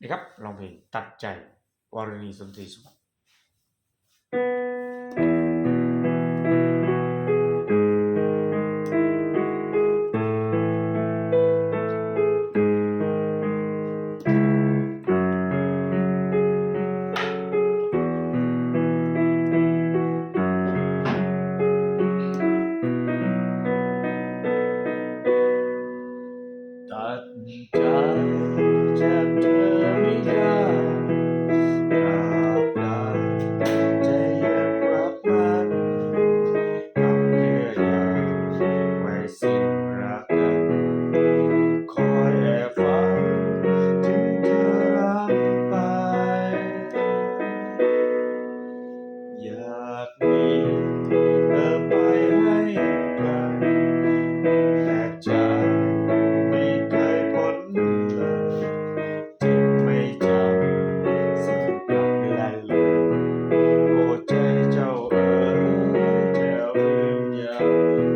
นะครับลองเพลงตัดใจวารณีสนตรีสุข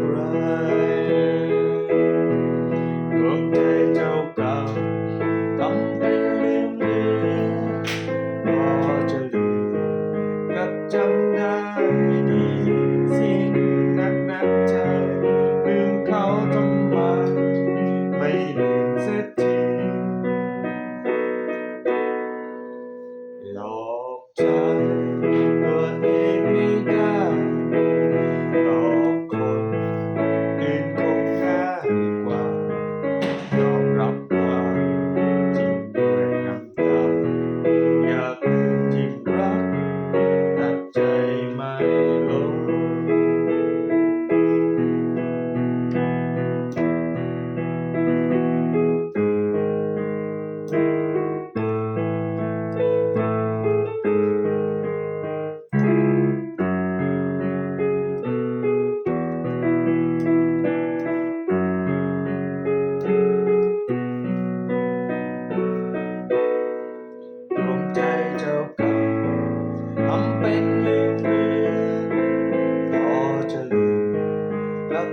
ไรของใจเจ้าเก่าทำเป็นลืมดีอจะลืมกับจำได้ চলো ক্লাব